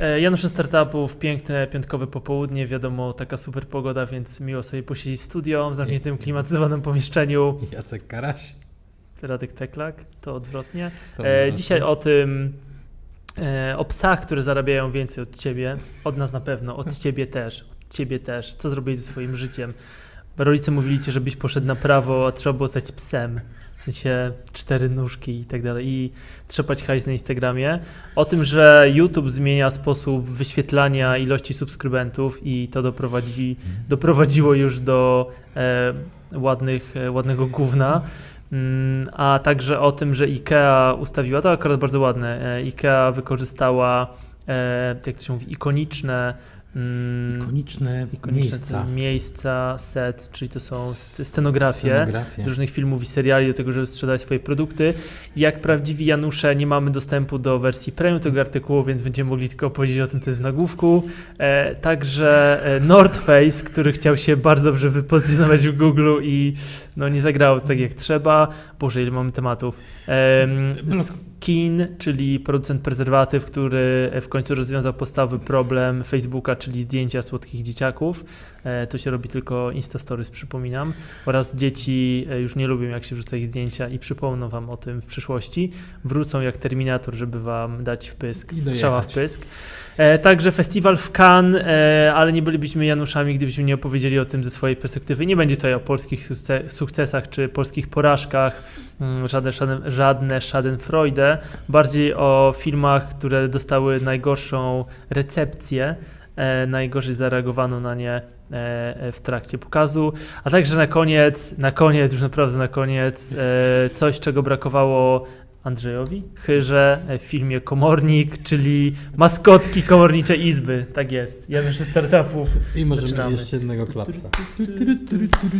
E, Janusze Startupów, piękne piątkowe popołudnie, wiadomo, taka super pogoda, więc miło sobie posiedzieć w studio, w zamkniętym, klimatyzowanym pomieszczeniu. Jacek Karaś. Radek Teklak, to odwrotnie. To E, dzisiaj o tym, e, o psach, które zarabiają więcej od ciebie, od nas na pewno, od ciebie też, od ciebie też. Co zrobić ze swoim życiem? Rodzice mówili ci, żebyś poszedł na prawo, a trzeba było stać psem. W sensie cztery nóżki i tak dalej. I trzepać hajs na Instagramie. O tym, że YouTube zmienia sposób wyświetlania ilości subskrybentów i to doprowadzi, doprowadziło już do e, ładnych, e, ładnego gówna. Mm, a także o tym, że IKEA ustawiła, to akurat bardzo ładne, e, IKEA wykorzystała, e, jak to się mówi, ikoniczne, Ikoniczne, ikoniczne miejsca. miejsca, set, czyli to są sc- scenografie Scenografie. różnych filmów i seriali do tego, żeby sprzedać swoje produkty. Jak prawdziwi Janusze nie mamy dostępu do wersji premium tego artykułu, więc będziemy mogli tylko opowiedzieć o tym, co jest w nagłówku. E, także e, North Face, który chciał się bardzo dobrze wypozycjonować w Google i no, nie zagrał tak jak trzeba. Boże, ile mamy tematów. Em, Skin, czyli producent prezerwatyw, który w końcu rozwiązał podstawowy problem Facebooka, czyli zdjęcia słodkich dzieciaków. E, To się robi tylko Instastories, przypominam. Oraz dzieci e, już nie lubią, jak się wrzuca ich zdjęcia i przypomną wam o tym w przyszłości. Wrócą jak Terminator, żeby wam dać wpysk, strzała w dojechać. pysk. E, Także festiwal w Cannes, ale nie bylibyśmy Januszami, gdybyśmy nie opowiedzieli o tym ze swojej perspektywy. Nie będzie tutaj o polskich sukce- sukcesach czy polskich porażkach, mm, żadne, żadne, żadne Schadenfreude, bardziej o filmach, które dostały najgorszą recepcję, e, najgorzej zareagowano na nie e, e, w trakcie pokazu, a także na koniec, na koniec, już naprawdę na koniec, e, coś, czego brakowało Andrzejowi Chyrze w filmie Komornik, czyli maskotki Komorniczej Izby. Tak jest. Janusz ze startupów. I możemy Zaczynamy. jeszcze jednego klapsa.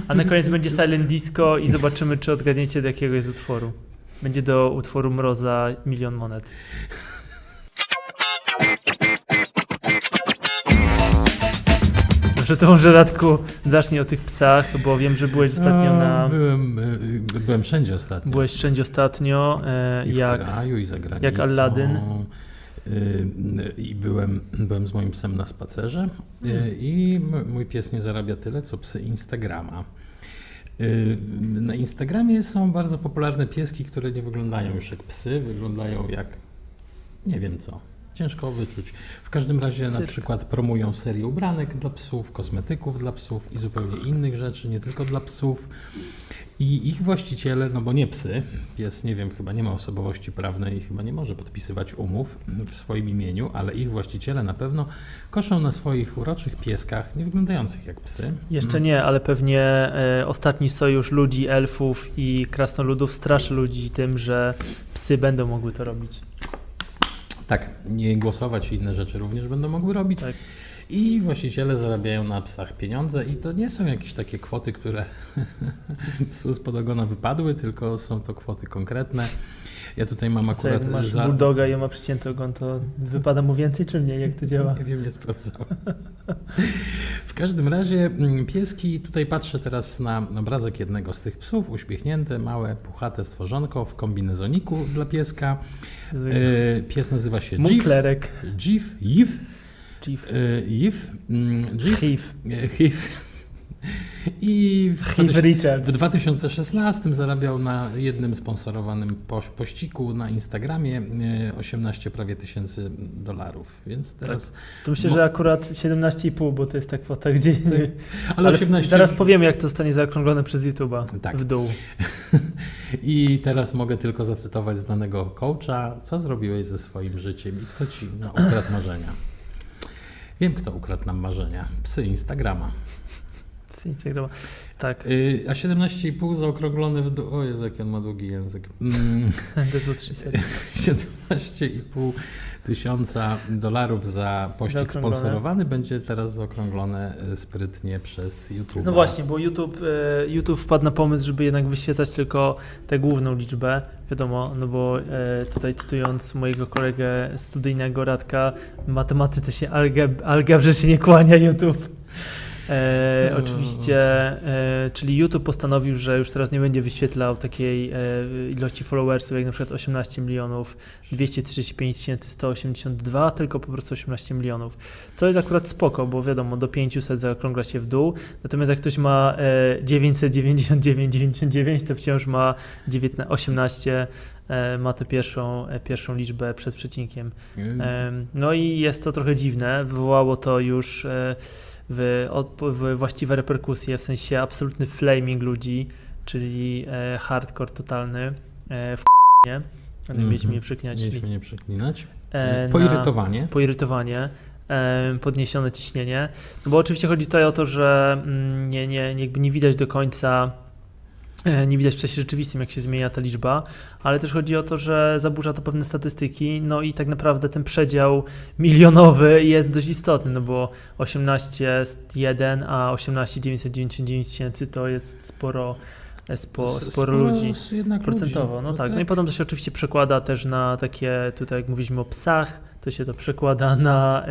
A na koniec będzie Silent Disco i zobaczymy, czy odgadniecie do jakiego jest utworu. Będzie do utworu Mroza Milion Monet. To może Radku zacznij o tych psach, bo wiem, że byłeś ostatnio na... Byłem, y, byłem wszędzie ostatnio. Byłeś wszędzie ostatnio, e, I w jak... kraju, i za granicą. jak Aladdin. Y, I byłem, byłem z moim psem na spacerze Hmm. i mój pies nie zarabia tyle, co psy Instagrama. Na Instagramie są bardzo popularne pieski, które nie wyglądają już jak psy, wyglądają jak nie wiem co. Ciężko wyczuć. W każdym razie na Cyrk. przykład promują serię ubranek dla psów, kosmetyków dla psów i zupełnie innych rzeczy, nie tylko dla psów. I ich właściciele, no bo nie psy, pies nie wiem, chyba nie ma osobowości prawnej i chyba nie może podpisywać umów w swoim imieniu, ale ich właściciele na pewno koszą na swoich uroczych pieskach, nie wyglądających jak psy. Jeszcze nie, ale pewnie e, ostatni sojusz ludzi, elfów i krasnoludów straszy ludzi tym, że psy będą mogły to robić. Tak, nie głosować i inne rzeczy również będą mogły robić. Tak. I właściciele zarabiają na psach pieniądze i to nie są jakieś takie kwoty, które psu spod ogona wypadły, tylko są to kwoty konkretne. Ja tutaj mam Co, jak akurat masz za... bulldoga i on ma przycięty ogon, to wypada mu więcej czy mniej? Jak to działa? Nie wiem, nie sprawdzałem. W każdym razie mm, pieski, tutaj patrzę teraz na obrazek jednego z tych psów, uśmiechnięte, małe, puchate stworzonko w kombinezoniku dla pieska. E, Pies nazywa się Mój Jif. klerek. Jif, Jif, Chief. e, Chief. e, Jif. I w, Chief 2000 Richards. w 2016 zarabiał na jednym sponsorowanym poś- pościgu na Instagramie e, 18 prawie tysięcy dolarów, więc teraz... To myślę, Mo- że akurat 17,5, bo to jest ta kwota, gdzie... Ale, Ale 18... zaraz powiemy, jak to zostanie zaokrąglone przez YouTube'a Tak. w dół. I teraz mogę tylko zacytować znanego coacha. Co zrobiłeś ze swoim życiem i kto ci no, ukradł marzenia? Wiem, kto ukradł nam marzenia. Psy Instagrama. Z Instagrama. Tak, Yy, a 17,5 zaokrąglone w dół. O Jezu, jaki on ma długi język. Mm, that's what she said. 17,5 tysiąca dolarów za pościg sponsorowany będzie teraz zaokrąglone y, sprytnie przez YouTube. No właśnie, bo YouTube, e, YouTube wpadł na pomysł, żeby jednak wyświetlać tylko tę główną liczbę, wiadomo, no bo tutaj cytując mojego kolegę studyjnego Radka, matematyce się algeb, algebrze się nie kłania YouTube. E, oczywiście, e, czyli YouTube postanowił, że już teraz nie będzie wyświetlał takiej e, ilości followersów jak na przykład 18 milionów 235 182, tylko po prostu 18 milionów. Co jest akurat spoko, bo wiadomo, do 500 zaokrągla się w dół. Natomiast jak ktoś ma e, 999, 99, to wciąż ma 19, 18, e, ma tę pierwszą, e, pierwszą liczbę przed przecinkiem. Em, No i jest to trochę dziwne. Wywołało to już e, w, w właściwe reperkusje, w sensie absolutny flaming ludzi, czyli e, hardcore totalny e, w nie. Ale Mhm. mieliśmy nie przyklinać. Mieliśmy nie przeklinać. e, na- Poirytowanie. poirytowanie, em, podniesione ciśnienie. No bo oczywiście chodzi tutaj o to, że mm, nie, nie, jakby nie widać do końca, e, nie widać w czasie rzeczywistym, jak się zmienia ta liczba, ale też chodzi o to, że zaburza to pewne statystyki, no i tak naprawdę ten przedział milionowy jest dość istotny, no bo 18 jest 1, a 18 999 tysięcy to jest sporo, e, spo, S- sporo ludzi. Procentowo, ludzi. no tak. No i potem to się oczywiście przekłada też na takie, tutaj jak mówiliśmy o psach, to się to przekłada na e,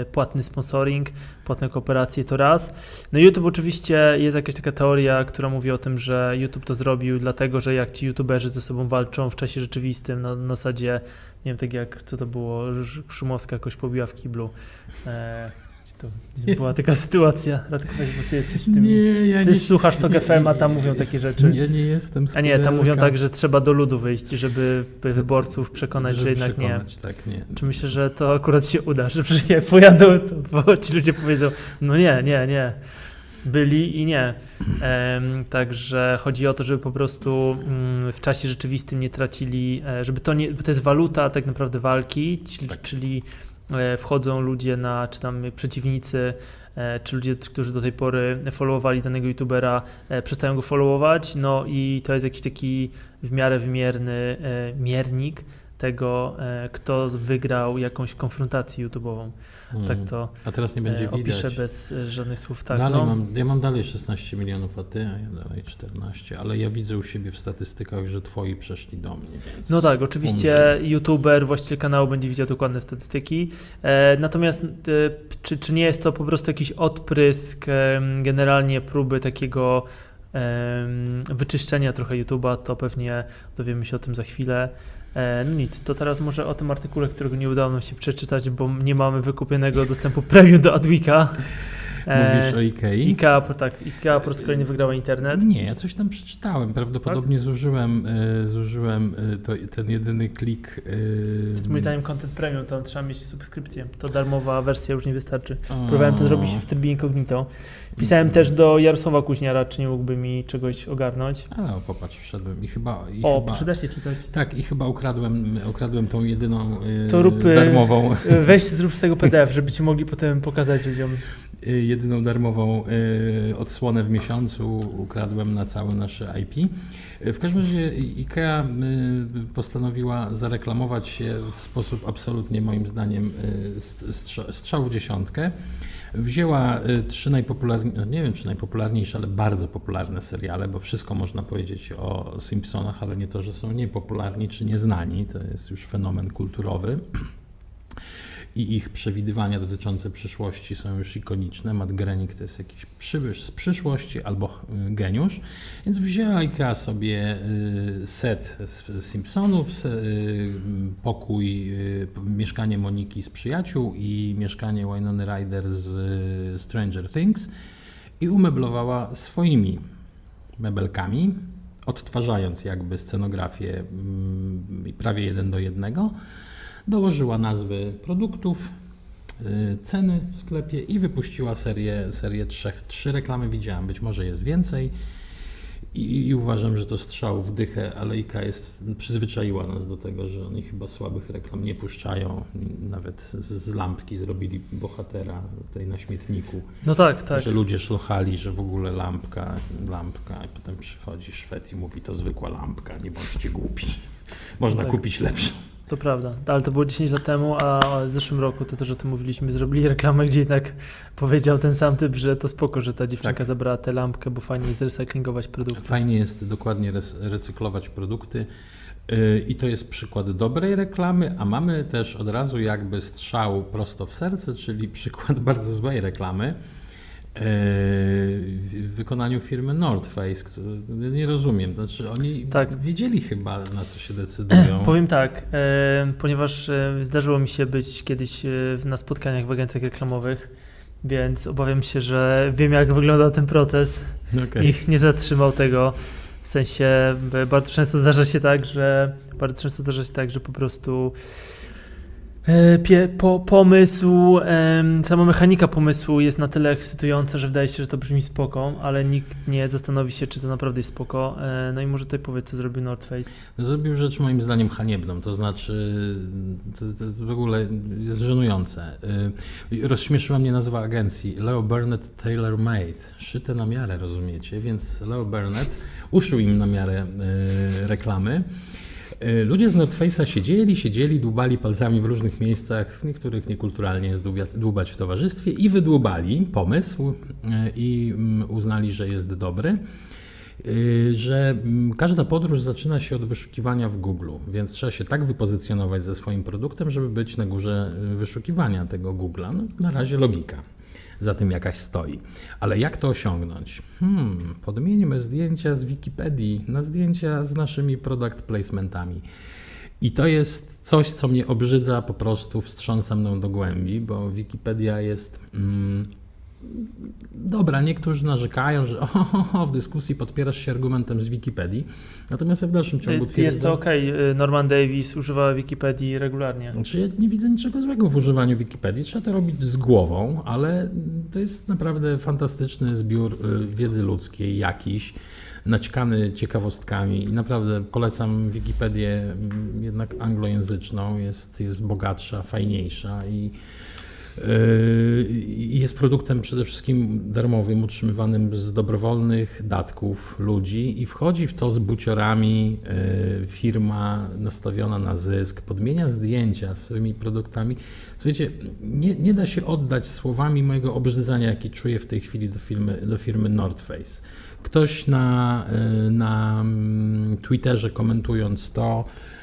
e, płatny sponsoring, płatne kooperacje to raz. No YouTube oczywiście jest jakaś taka teoria, która mówi o tym, że YouTube to zrobił dlatego, że jak ci YouTuberzy ze sobą walczą w czasie rzeczywistym, na, na zasadzie, nie wiem, tak jak, co to było, Szumowska jakoś pobiła w kiblu. E, to była taka sytuacja, Radek, bo ty jesteś w tym... Nie, ja Ty nie, słuchasz to FM, a tam mówią takie rzeczy. Ja nie jestem A nie, tam mówią tak, że trzeba do ludu wyjść, żeby wyborców przekonać, że jednak nie. Tak, nie. Czy myślę, że to akurat się uda, że jak pojadą, to bo ci ludzie powiedzą, no nie, nie, nie. Byli i nie. Także chodzi o to, żeby po prostu mm, w czasie rzeczywistym nie tracili, e, żeby to nie, bo to jest waluta tak naprawdę walki, czyli, Tak. czyli wchodzą ludzie na, czy tam przeciwnicy, e, czy ludzie, którzy do tej pory followowali danego youtubera, e, przestają go followować, no i to jest jakiś taki w miarę wymierny e, miernik tego, e, kto wygrał jakąś konfrontację YouTube'ową. Mm. Tak to A teraz nie będzie e, opiszę widać. bez e, żadnych słów. Tak, dalej no, mam, ja mam dalej 16 milionów, a ty, a ja dalej 14, ale ja widzę u siebie w statystykach, że twoi przeszli do mnie. No tak, oczywiście YouTuber, właściciel kanału będzie widział dokładne statystyki. Natomiast czy, czy nie jest to po prostu jakiś odprysk generalnie próby takiego wyczyszczenia trochę YouTube'a, to pewnie dowiemy się o tym za chwilę. E, No nic, to teraz może o tym artykule, którego nie udało nam się przeczytać, bo nie mamy wykupionego dostępu premium do Adwika. E, Mówisz o Ikei? IKEA, tak, IKEA po raz kolejny wygrała internet. Nie, ja coś tam przeczytałem. Prawdopodobnie zużyłem, y, zużyłem y, to, ten jedyny klik. To jest moim zdaniem content premium, tam trzeba mieć subskrypcję. To darmowa wersja już nie wystarczy. o, Próbowałem to zrobić w trybie incognito. Pisałem też do Jarosława Kuźniara, czy nie mógłby mi czegoś ogarnąć. Ale o, popatrz, wszedłem i chyba. I O, chyba przyda się czytać. tak, i chyba ukradłem, ukradłem tą jedyną y, To rób, darmową, Weź zrób z tego PDF, żeby ci mogli potem pokazać ludziom. Y, jedyną darmową y, odsłonę w miesiącu ukradłem na całe nasze IP. Y, W każdym razie IKEA postanowiła zareklamować się w sposób absolutnie moim zdaniem st- strza- strzał w dziesiątkę. Wzięła trzy najpopularniejsze, nie wiem czy najpopularniejsze, ale bardzo popularne seriale, bo wszystko można powiedzieć o Simpsonach, ale nie to, że są niepopularni czy nieznani, to jest już fenomen kulturowy. I ich przewidywania dotyczące przyszłości są już ikoniczne. Matt Groening to jest jakiś przybysz z przyszłości albo y, geniusz. Więc wzięła IKEA sobie y, set z Simpsonów, y, pokój, mieszkanie Moniki z przyjaciół i mieszkanie Winona Ryder z Stranger Things i umeblowała swoimi mebelkami, odtwarzając jakby scenografię mm, prawie jeden do jednego. Dołożyła nazwy produktów, y, ceny w sklepie i wypuściła serię, serię trzech. Trzy reklamy widziałem, być może jest więcej. I, I uważam, że to strzał w dychę, ale IKA jest, przyzwyczaiła nas do tego, że oni chyba słabych reklam nie puszczają. Nawet z, z lampki zrobili bohatera tej na śmietniku. No tak, tak. Że ludzie szlochali, że w ogóle lampka, lampka, i potem przychodzi Szwed i mówi, to zwykła lampka, nie bądźcie głupi. Można Tak. kupić lepszą. To prawda, ale to było 10 lat temu, a w zeszłym roku to też o tym mówiliśmy. Zrobili reklamę, gdzie jednak powiedział ten sam typ, że to spoko, że ta dziewczynka Tak. zabrała tę lampkę, bo fajnie jest recyklingować produkty. Fajnie jest dokładnie recyklować produkty. Yy, I to jest przykład dobrej reklamy, a mamy też od razu jakby strzał prosto w serce, czyli przykład bardzo złej reklamy. W wykonaniu firmy North Face. Nie rozumiem, znaczy oni Tak. wiedzieli chyba na co się decydują. Powiem tak, e, ponieważ e, zdarzyło mi się być kiedyś e, na spotkaniach w agencjach reklamowych, więc obawiam się, że wiem jak wyglądał ten proces Okej. i nie zatrzymał tego. W sensie bardzo często zdarza się tak, że bardzo często zdarza się tak, że po prostu pie, po, pomysł, em, sama mechanika pomysłu jest na tyle ekscytująca, że wydaje się, że to brzmi spoko, ale nikt nie zastanowi się, czy to naprawdę jest spoko. E, no i może tutaj powiedz, co zrobił North Face. Zrobił rzecz moim zdaniem haniebną, to znaczy to, to w ogóle jest żenujące. Y, Rozśmieszyła mnie nazwa agencji Leo Burnett Tailor Made, szyte na miarę, rozumiecie? Więc Leo Burnett uszył im na miarę y, reklamy. Y, Ludzie z North Face'a siedzieli, siedzieli, dłubali palcami w różnych miejscach, w niektórych niekulturalnie jest dłubać w towarzystwie i wydłubali pomysł y, i mm, uznali, że jest dobry. Y, że mm, każda podróż zaczyna się od wyszukiwania w Google, więc trzeba się tak wypozycjonować ze swoim produktem, żeby być na górze wyszukiwania tego Google'a. No, na razie logika za tym jakaś stoi. Ale jak to osiągnąć? Hmm, podmieńmy zdjęcia z Wikipedii na zdjęcia z naszymi product placementami. I to jest coś, co mnie obrzydza, po prostu wstrząsa mną do głębi, bo Wikipedia jest. Mm, Dobra, niektórzy narzekają, że o, w dyskusji podpierasz się argumentem z Wikipedii, natomiast ja w dalszym ciągu Y, twierdzę... Jest to ok. Norman Davis używa Wikipedii regularnie. Znaczy, ja nie widzę niczego złego w używaniu Wikipedii, trzeba to robić z głową, ale to jest naprawdę fantastyczny zbiór y, wiedzy ludzkiej jakiś, naćkany ciekawostkami i naprawdę polecam Wikipedię mm, jednak anglojęzyczną, jest, jest bogatsza, fajniejsza i jest produktem przede wszystkim darmowym, utrzymywanym z dobrowolnych datków ludzi i wchodzi w to z buciorami. yy, Firma nastawiona na zysk, podmienia zdjęcia swoimi produktami. Słuchajcie, nie, nie da się oddać słowami mojego obrzydzania, jaki czuję w tej chwili do firmy, do firmy North Face. Ktoś na, yy, na mm, Twitterze komentując to, Yy,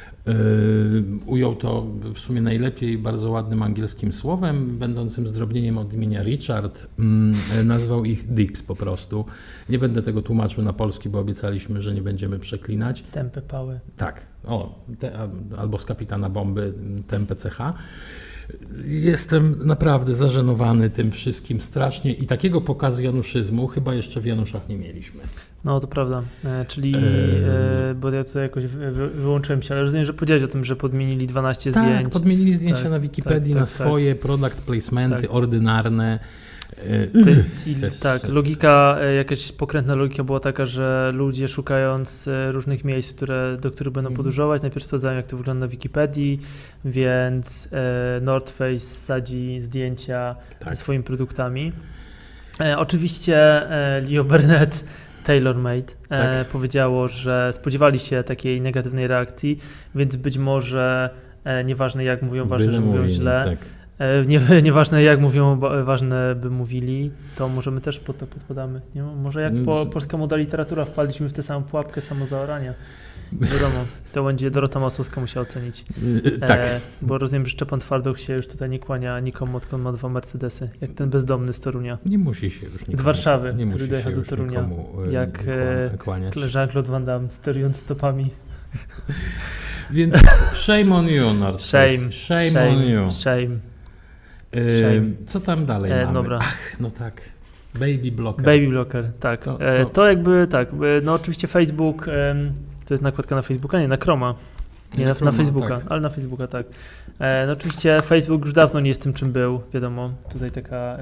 ujął to w sumie najlepiej bardzo ładnym angielskim słowem, będącym zdrobnieniem od imienia Richard. Mm, yy, Nazwał ich Dix po prostu. Nie będę tego tłumaczył na polski, bo obiecaliśmy, że nie będziemy przeklinać. Tempy pały. Tak, o, te, albo z kapitana bomby Tempę CH. Jestem naprawdę zażenowany tym wszystkim strasznie i takiego pokazu januszyzmu chyba jeszcze w Januszach nie mieliśmy. No to prawda. E, czyli, Eee. e, bo ja tutaj jakoś wy, wy, wyłączyłem się, ale rozumiem, że powiedziałeś o tym, że podmienili 12 Tak, zdjęć. podmienili zdjęcia Tak, na Wikipedii tak, na tak, swoje product placementy Tak. ordynarne. Ty, jest- tak, logika, e, jakaś pokrętna logika była taka, że ludzie szukając e, różnych miejsc, które, do których będą Mhm. podróżować, najpierw sprawdzają jak to wygląda na Wikipedii, więc e, North Face sadzi zdjęcia Tak. ze swoimi produktami. Oczywiście Leo Burnett, TaylorMade, Tak. powiedziało, że spodziewali się takiej negatywnej reakcji, więc być może nieważne jak mówią, ważne, Byle że mówią mówili, źle. Tak. E, Nie, nieważne jak mówią, ba- ważne by mówili, to możemy też pod to podpadamy. Nie? Może jak po, polska moda literatura wpadliśmy w tę samą pułapkę samozaorania. Wiadomo, to będzie Dorota Masłowska musiała ocenić. E, tak. E, bo rozumiem, że Szczepan Twardok się już tutaj nie kłania nikomu, odkąd ma dwa Mercedesy, jak ten bezdomny z Torunia. Nie musi się już nikomu, Warszawy, nie który dojechał do Torunia, e, jak, kła- e, kłaniać. Jean-Claude Van Damme, sterując stopami. Więc shame on you, North Shame, Face. Shame, on you. shame. Shame. Co tam dalej E, mamy? dobra. Ach, no tak. Baby blocker. Baby Blocker, tak. To- To, e, to- to jakby tak, e, no oczywiście Facebook, to jest nakładka na Facebooka, nie, na Chroma. Nie, na, na Facebooka, tak. ale na Facebooka tak. E, no oczywiście Facebook już dawno nie jest tym, czym był, wiadomo, tutaj taka e,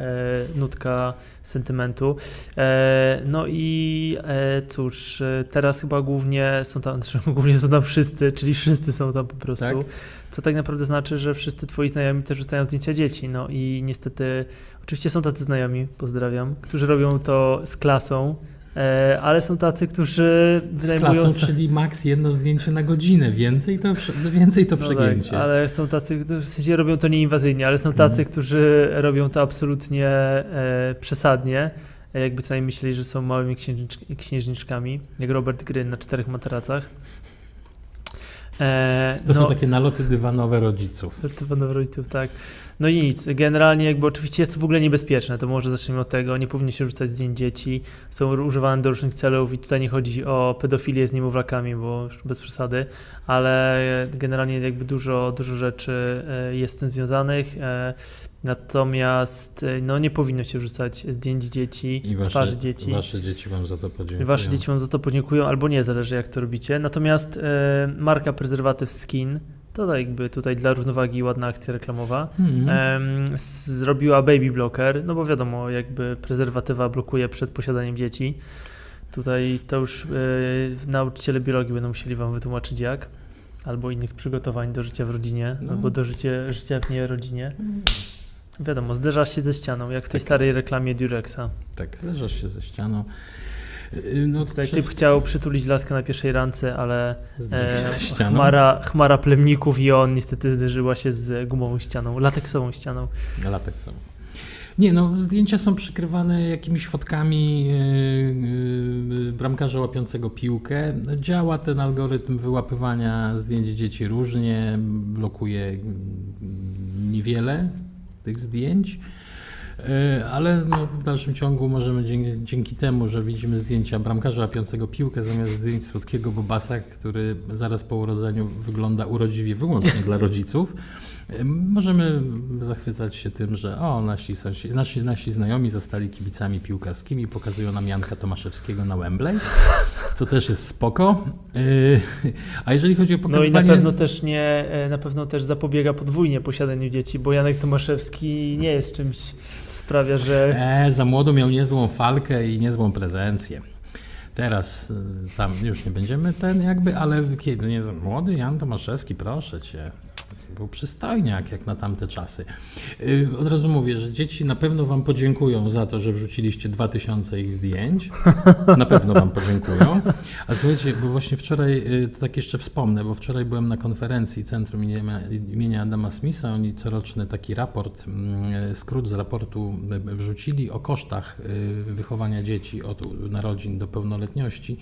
nutka sentymentu. E, no i e, cóż, e, teraz chyba głównie są tam, zresztą głównie są tam wszyscy, czyli wszyscy są tam po prostu. Tak. Co tak naprawdę znaczy, że wszyscy twoi znajomi też rzucają zdjęcia dzieci. No i niestety, oczywiście są tacy znajomi, pozdrawiam, którzy robią to z klasą, ale są tacy, którzy Z wynajmują... klasą, czyli max jedno zdjęcie na godzinę. Więcej to, więcej to No przegięcie. tak, ale są tacy, w sensie robią to nieinwazyjnie, ale są tacy, Mhm. którzy robią to absolutnie e, przesadnie. E, jakby co najmniej myśleli, że są małymi księżniczk- księżniczkami, jak Robert Gryn na czterech materacach. E, To no, są takie naloty dywanowe rodziców. Zdecydowanie rodziców, tak. No i nic, generalnie jakby oczywiście jest to w ogóle niebezpieczne, to może zacznijmy od tego, nie powinno się rzucać zdjęć dzieci, są używane do różnych celów i tutaj nie chodzi o pedofilię z niemowlakami, bo już bez przesady, ale generalnie jakby dużo, dużo rzeczy e, jest z tym związanych, e, natomiast e, no nie powinno się rzucać zdjęć dzieci, I wasze, twarzy dzieci. wasze dzieci wam za to podziękują. Wasze dzieci Wam za to podziękują, albo nie, zależy jak to robicie. Natomiast marka prezerwatyw Skin, to jakby tutaj dla równowagi ładna akcja reklamowa, s- zrobiła baby blocker, no bo wiadomo, jakby prezerwatywa blokuje przed posiadaniem dzieci. Tutaj to już e, nauczyciele biologii będą musieli Wam wytłumaczyć jak, albo innych przygotowań do życia w rodzinie, No. albo do życia, życia w nierodzinie. Wiadomo, zderza się ze ścianą, jak w tej Tak. starej reklamie Durexa. Tak, zderzasz się ze ścianą. Y, No Tutaj przez- typ chciał przytulić laskę na pierwszej rance, ale e, chmara, chmara plemników i on niestety zderzyła się z gumową ścianą, lateksową ścianą. Na latek są. Nie, no zdjęcia są przykrywane jakimiś fotkami yy, yy, bramkarza łapiącego piłkę. Działa ten algorytm wyłapywania zdjęć dzieci różnie, blokuje mm, niewiele tych zdjęć. Yy, Ale no, w dalszym ciągu możemy dzięki, dzięki temu, że widzimy zdjęcia bramkarza łapiącego piłkę zamiast zdjęć słodkiego Bobasa, który zaraz po urodzeniu wygląda urodziwie wyłącznie dla rodziców, yy, możemy zachwycać się tym, że o, nasi, sąsiedzi, nasi, nasi znajomi zostali kibicami piłkarskimi, pokazują nam Janka Tomaszewskiego na Wembley, co też jest spoko. Yy, A jeżeli chodzi o No pokazywanie... i na pewno też nie, e, na pewno też zapobiega podwójnie posiadaniu dzieci, bo Janek Tomaszewski nie jest czymś, co sprawia, że E, za młodu miał niezłą falkę i niezłą prezencję. Teraz y, tam już nie będziemy ten jakby, ale kiedy nie za młody Jan Tomaszewski, proszę cię. Był przystojniak jak na tamte czasy. Y, Od razu mówię, że dzieci na pewno Wam podziękują za to, że wrzuciliście 2000 ich zdjęć. Na pewno Wam podziękują. A słuchajcie, bo właśnie wczoraj, y, to tak jeszcze wspomnę, bo wczoraj byłem na konferencji Centrum imienia, Adama Smitha. Oni coroczny taki raport, mm, skrót z raportu y, wrzucili o kosztach y, wychowania dzieci od narodzin do pełnoletności.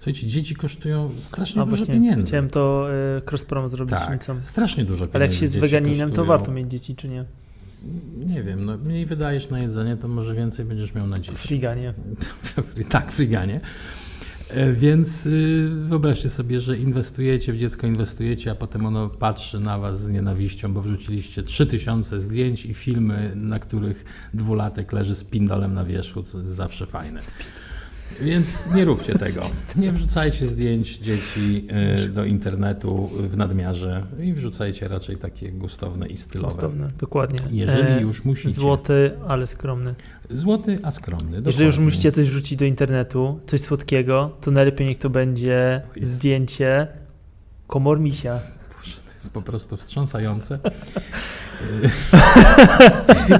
Słuchajcie, dzieci kosztują strasznie a dużo właśnie pieniędzy. chciałem to e, cross-promo zrobić tak, Niemcom. strasznie dużo pieniędzy. Ale jak się dzieci weganinem, to kosztują. warto mieć dzieci, czy nie? Nie wiem, no mniej wydajesz na jedzenie, to może więcej będziesz miał na dzieci. Friganie. tak, friganie. E, Więc y, wyobraźcie sobie, że inwestujecie w dziecko, inwestujecie, a potem ono patrzy na was z nienawiścią, bo wrzuciliście 3000 zdjęć i filmy, na których dwulatek leży z pindolem na wierzchu, co jest zawsze fajne. Więc nie róbcie tego. Nie wrzucajcie zdjęć dzieci y, do internetu w nadmiarze i wrzucajcie raczej takie gustowne i stylowe. Gustowne, dokładnie. Jeżeli E, już musicie. Złoty, ale skromny. Złoty, a skromny. Jeżeli już dokładnie. musicie coś wrzucić do internetu, coś słodkiego, to najlepiej niech to będzie zdjęcie komormisia. Boże, to jest po prostu wstrząsające.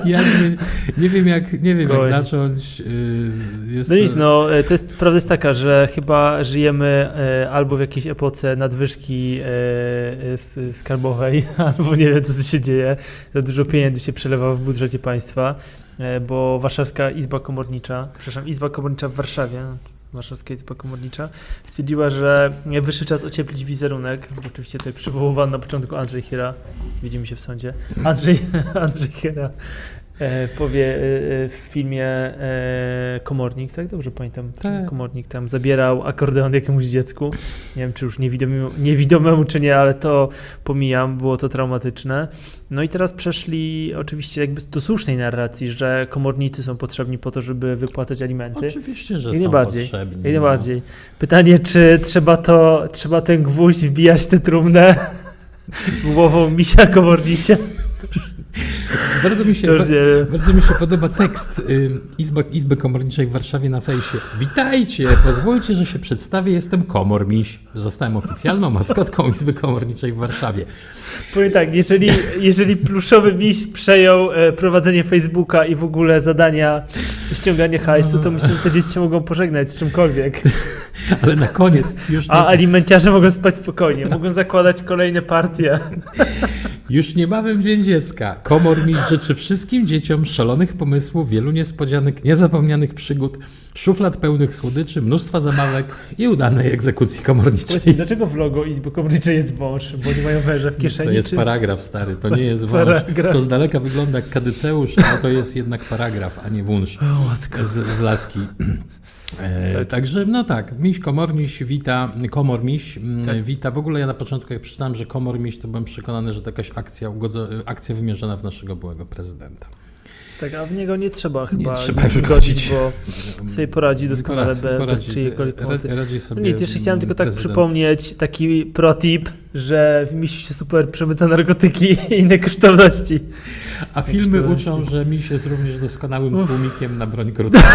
Ja nie, nie wiem jak, nie wiem jak zacząć. Y, Jest No nic, no, e, to jest, prawda jest taka, że chyba żyjemy e, albo w jakiejś epoce nadwyżki e, skarbowej, albo nie wiem, co się dzieje. Za dużo pieniędzy się przelewa w budżecie państwa, bo Warszawska Izba Komornicza, przepraszam, Izba Komornicza w Warszawie, Warszawska Izba Komornicza, stwierdziła, że wyższy czas ocieplić wizerunek. Oczywiście tutaj przywoływano na początku Andrzej Chiera, widzimy się w sądzie. Andrzej, Andrzej powie e, e, w filmie e, Komornik, tak dobrze pamiętam, Tak. Komornik tam zabierał akordeon jakiemuś dziecku, nie wiem czy już niewidomemu, niewidomemu czy nie, ale to pomijam, było to traumatyczne. No i teraz przeszli oczywiście jakby do słusznej narracji, że komornicy są potrzebni po to, żeby wypłacać alimenty. Oczywiście, że Jak są najbardziej, potrzebni. Jak najbardziej. Pytanie, czy trzeba to, trzeba ten gwóźdź wbijać tę trumnę głową misia komornicia? Bardzo mi się, bardzo mi się podoba tekst Izby, Izby Komorniczej w Warszawie na fejsie. Witajcie, pozwólcie, że się przedstawię, jestem Komor Miś. Zostałem oficjalną maskotką Izby Komorniczej w Warszawie. Powiem tak, jeżeli, jeżeli pluszowy miś przejął e, prowadzenie Facebooka i w ogóle zadania ściągania hajsu, to myślę, że te dzieci się mogą pożegnać z czymkolwiek. Ale na koniec już A nie, alimenciarze mogą spać spokojnie, mogą zakładać kolejne partie. Już niebawem Dzień Dziecka. Komor Miś życzy wszystkim dzieciom szalonych pomysłów, wielu niespodzianek, niezapomnianych przygód, szuflad pełnych słodyczy, mnóstwa zabawek i udanej egzekucji mi, komorniczej. dlaczego w logo Izby Komorniczej jest wąż? Bo nie mają węża w kieszeni? To jest czy... paragraf stary, to nie jest wąż. Paragraf. To z daleka wygląda jak kadyceusz, a to jest jednak paragraf, a nie matko. z, z laski. E, Tak. Także, no tak, miś komormiś wita, komor miś mm, Tak. wita. W ogóle ja na początku, jak przeczytałem, że komor miś, to byłem przekonany, że to jakaś akcja, ugodzo, akcja wymierzona w naszego byłego prezydenta. Tak, a w niego nie trzeba chyba trzeba nic już godzić, bo sobie poradzi doskonale Poradzi- be, bez poradzi- czyjejkolwiek pomocy. Radzi No sobie nic, jeszcze chciałem tylko tak prezydent. przypomnieć taki protip, że w mieści się super przemyca narkotyki i inne kosztowności. A filmy kosztowności. uczą, że miś jest również doskonałym Uff. tłumikiem na broń krótką.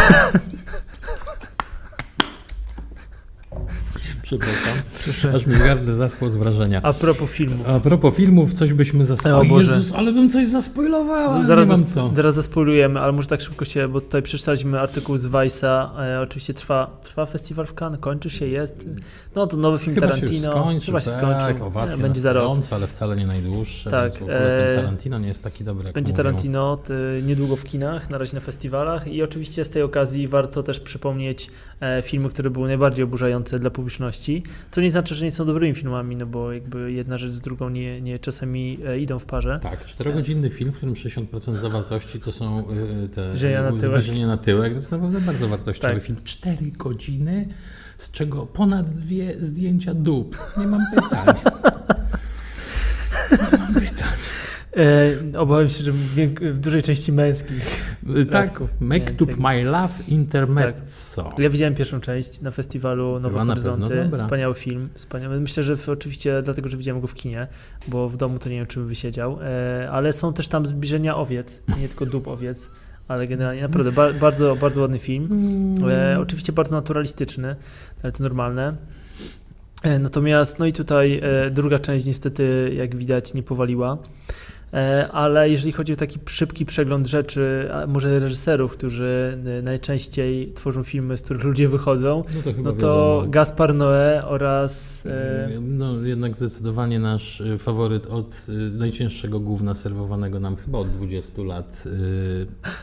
Przepraszam, Proszę. aż mi gardle zaschło z wrażenia. A propos filmów. A propos filmów, coś byśmy zaspoilowali. Jezus, ale bym coś zaspoilowała, Z- Zaraz, nie zaspo- co. zaraz zaspoilujemy, ale może tak szybko się, bo tutaj przeczytaliśmy artykuł z Vice'a. E, oczywiście trwa, trwa festiwal w Cannes, kończy się, jest. No to nowy film Chyba się Tarantino. skończył, Chyba się tak, skończył. E, Będzie za rok. ale wcale nie najdłuższe, Tak, tak, więc w ogóle e, ten Tarantino nie jest taki dobry, Będzie mówią. Tarantino t, niedługo w kinach, na razie na festiwalach i oczywiście z tej okazji warto też przypomnieć e, filmy, które były najbardziej oburzające dla publiczności, co nie znaczy, że nie są dobrymi filmami, no bo jakby jedna rzecz z drugą nie, nie czasami e, idą w parze. Tak, czterogodzinny film, w którym 60% zawartości to są y, te Zbliżenia na tyłek. zbliżenia na tyłek. To jest naprawdę bardzo wartościowy Tak. film. Cztery godziny, z czego ponad dwie zdjęcia dup. Nie mam pytań. E, obawiam się, że w, w dużej części męskich. Y, Tak, Mektub więcej. My Love Intermezzo. Ja widziałem pierwszą część na festiwalu Nowe pewno Horyzonty. Wspaniały film. Wspaniały. Myślę, że w, oczywiście dlatego, że widziałem go w kinie, bo w domu to nie wiem, czy by wysiedział. E, ale są też tam zbliżenia owiec, nie tylko dup owiec, ale generalnie naprawdę ba, bardzo, bardzo ładny film. E, oczywiście bardzo naturalistyczny, ale to normalne. E, natomiast, no i tutaj e, druga część niestety, jak widać, nie powaliła. E, ale jeżeli chodzi o taki szybki przegląd rzeczy, może reżyserów, którzy e, najczęściej tworzą filmy, z których ludzie wychodzą, No to no to. Gaspar Noé oraz e, No jednak zdecydowanie nasz faworyt od najcięższego gówna serwowanego nam chyba od 20 lat,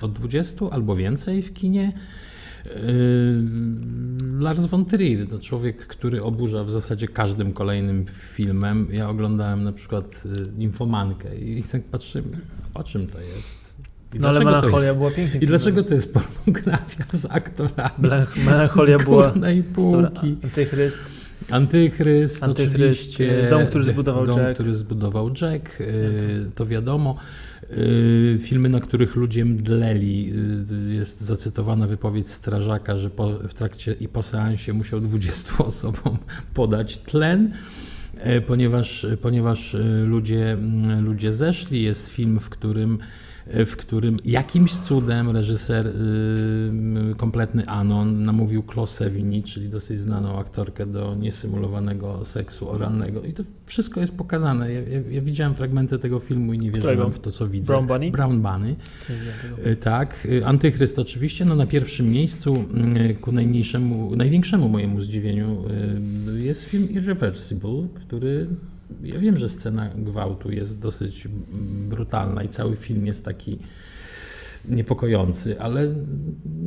od 20 albo więcej w kinie. Y, Lars von Trier to człowiek, który oburza w zasadzie każdym kolejnym filmem. Ja oglądałem na przykład y, Nimfomankę i tak patrzymy, o czym to jest. I no ale Melancholia jest- była piękna. I dlaczego to jest pornografia z aktorami? Melancholia z była... półki. Antychryst. Antychryst, Antychryst, oczywiście. dom, który zbudował dom, Jack. który zbudował Jack, y, to wiadomo. Y, Filmy, na których ludzie mdleli. Jest zacytowana wypowiedź strażaka, że po, w trakcie i po seansie musiał 20 osobom podać tlen. e, Ponieważ, ponieważ e, ludzie, ludzie zeszli, jest film, w którym, e, w którym jakimś cudem reżyser kompletny Anon namówił Chloe Sevigny, czyli dosyć znaną aktorkę do niesymulowanego seksu oralnego. I to wszystko jest pokazane. Ja, ja, ja widziałem fragmenty tego filmu i nie Którego? wierzyłem w to, co widzę. Brown Bunny? Brown Bunny. Y, Tak, y, Antychryst oczywiście, no na pierwszym miejscu y, ku najmniejszemu, największemu mojemu zdziwieniu jest film Irreversible, który ja wiem, że scena gwałtu jest dosyć brutalna i cały film jest taki niepokojący, ale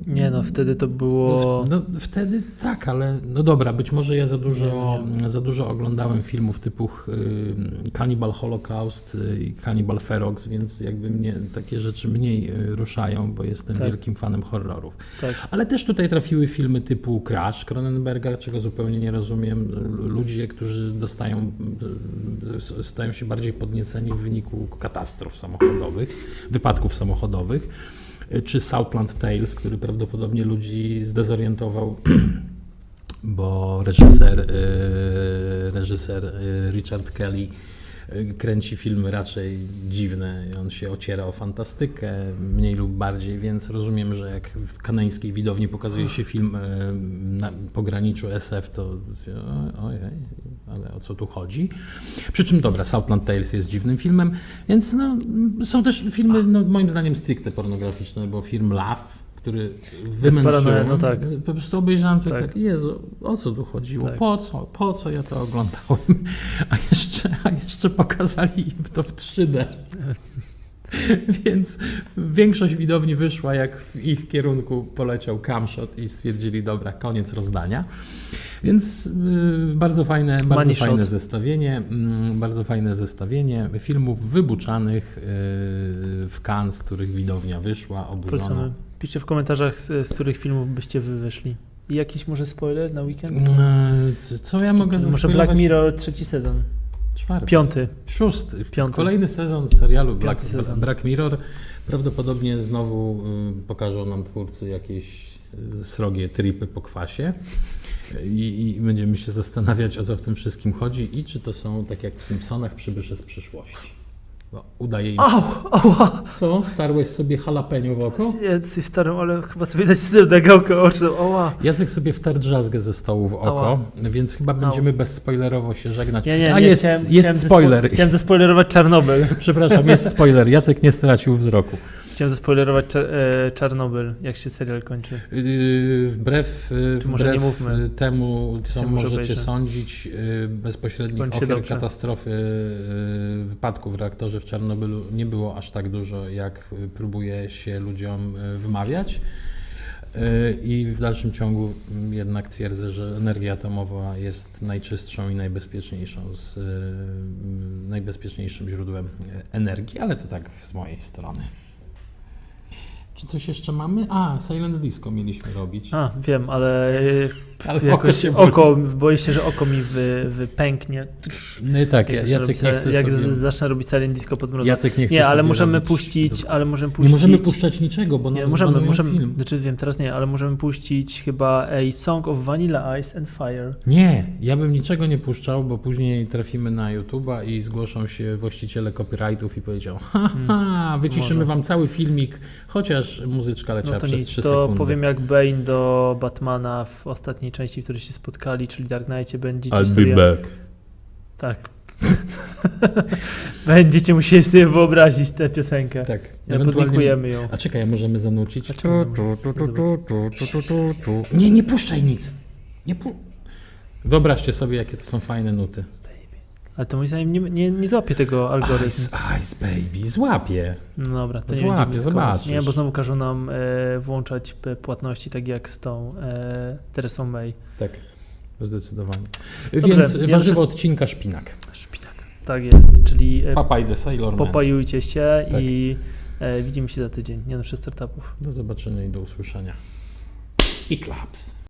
Nie no, wtedy to no, było... w, no, wtedy tak, ale no dobra, być może ja za dużo, Nie, za dużo oglądałem filmów typu y, Cannibal Holocaust y, i Cannibal Ferox, więc jakby mnie takie rzeczy mniej y, ruszają, bo jestem Tak. wielkim fanem horrorów. Tak. Ale też tutaj trafiły filmy typu Crash Cronenberga, czego zupełnie nie rozumiem. Ludzie, którzy dostają, y, stają się bardziej podnieceni w wyniku katastrof samochodowych, wypadków samochodowych. Y, Czy Southland Tales, który prawdopodobnie ludzi zdezorientował, bo reżyser, y, reżyser y, Richard Kelly kręci filmy raczej dziwne. On się ociera o fantastykę, mniej lub bardziej, więc rozumiem, że jak w kanańskiej widowni pokazuje się film y, na pograniczu SF, to ojej, ale o co tu chodzi? Przy czym dobra, Southland Tales jest dziwnym filmem, więc no, są też filmy no, moim zdaniem stricte pornograficzne, bo film Love, który wymęczyłem. no tak. Po prostu obejrzałem to Tak. tak. Jezu, o co tu chodziło? Tak. Po co? Po co ja to oglądałem? A jeszcze, a jeszcze pokazali im to w 3D. Więc większość widowni wyszła, jak w ich kierunku poleciał camshot i stwierdzili, dobra, koniec rozdania. Więc y, bardzo fajne, bardzo Money fajne shot. zestawienie, mm, bardzo fajne zestawienie filmów wybuczanych y, w Cannes, z których widownia wyszła, oburzona. Polecamy. Piszcie w komentarzach, z, z których filmów byście wy wyszli. I jakiś może spoiler na weekend? C- Co ja mogę Może zaspoilerować? Black Mirror trzeci sezon. Czwarty. Piąty. Szósty. Piąty. Kolejny sezon serialu Black, sezon. Black Mirror. Prawdopodobnie znowu y, pokażą nam twórcy jakieś y, srogie tripy po kwasie I, i będziemy się zastanawiać, o co w tym wszystkim chodzi i czy to są, tak jak w Simpsonach, przybysze z przyszłości. Bo udaje im... Au! Ała! Co? Wtarłeś sobie jalapeno w oko? Ja coś starą, ale chyba sobie dać sobie gałkę oczu. Oła! Jacek sobie wtarł drzazgę ze stołu w oko, Ała. więc chyba będziemy bezspoilerowo się żegnać. Nie, nie, A nie. jest, chciałem, jest chciałem spoiler. Zespo- chciałem zespoilerować Czarnobyl. Przepraszam, jest spoiler. Jacek nie stracił wzroku. Chciałem zespoilerować Cza- e, Czarnobyl, jak się serial kończy. Yy, Wbrew, nie wbrew temu, co możecie obejrzę. sądzić, yy, bezpośrednich Kończy ofiar dobrze. katastrofy wypadku w reaktorze w Czarnobylu nie było aż tak dużo, jak próbuje się ludziom wmawiać. Yy, I w dalszym ciągu mm, jednak twierdzę, że energia atomowa jest najczystszą i najbezpieczniejszą, z, najbezpieczniejszym źródłem energii, ale to tak z mojej strony. Czy coś jeszcze mamy? A, Silent Disco mieliśmy robić. A, wiem, ale, e, Ale jakoś boli. oko, boję się, że oko mi wy, wypęknie. No i tak, Jak, Jacek nie chce jak sobie... zacznę robić silent disco pod mrozem. Jacek nie chce Nie, ale możemy robić- puścić, ale możemy Nie puścić... możemy puszczać niczego, bo Nie, możemy, możemy, film. znaczy wiem, teraz nie, ale możemy puścić chyba A Song of Vanilla Ice and Fire. Nie, ja bym niczego nie puszczał, bo później trafimy na YouTube'a i zgłoszą się właściciele copyrightów i powiedział ha, ha wyciszymy Hmm. może. wam cały filmik, chociaż muzyczka leciała No to przez nic, 3 to sekundy. powiem jak Bane do Batmana w ostatniej części, w której się spotkali, czyli Dark Knightie, będziecie sobie... back. Tak. będziecie musieli sobie wyobrazić tę piosenkę. Tak, Ja podlinkujemy ją. A czekaj, a możemy zanucić? A czemu nie możemy? Nie, nie puszczaj nic. Nie pu... Wyobraźcie sobie, jakie to są fajne nuty. Ale to moim zdaniem nie, nie, nie złapie tego algorytm. Ice, Ice Baby, złapie. No dobra, to nie Złapie, będziemy zobaczysz. Nie, bo znowu każą nam e, włączać płatności, tak jak z tą e, Teresą May. Tak, zdecydowanie. Dobrze, Więc ja warzywo wszystko- odcinka szpinak. Szpinak. Tak jest, czyli e, Papaj the Sailor Man. popajujcie się Tak. i e, widzimy się za tydzień. Nie no, startupów. Do zobaczenia i do usłyszenia. I klaps.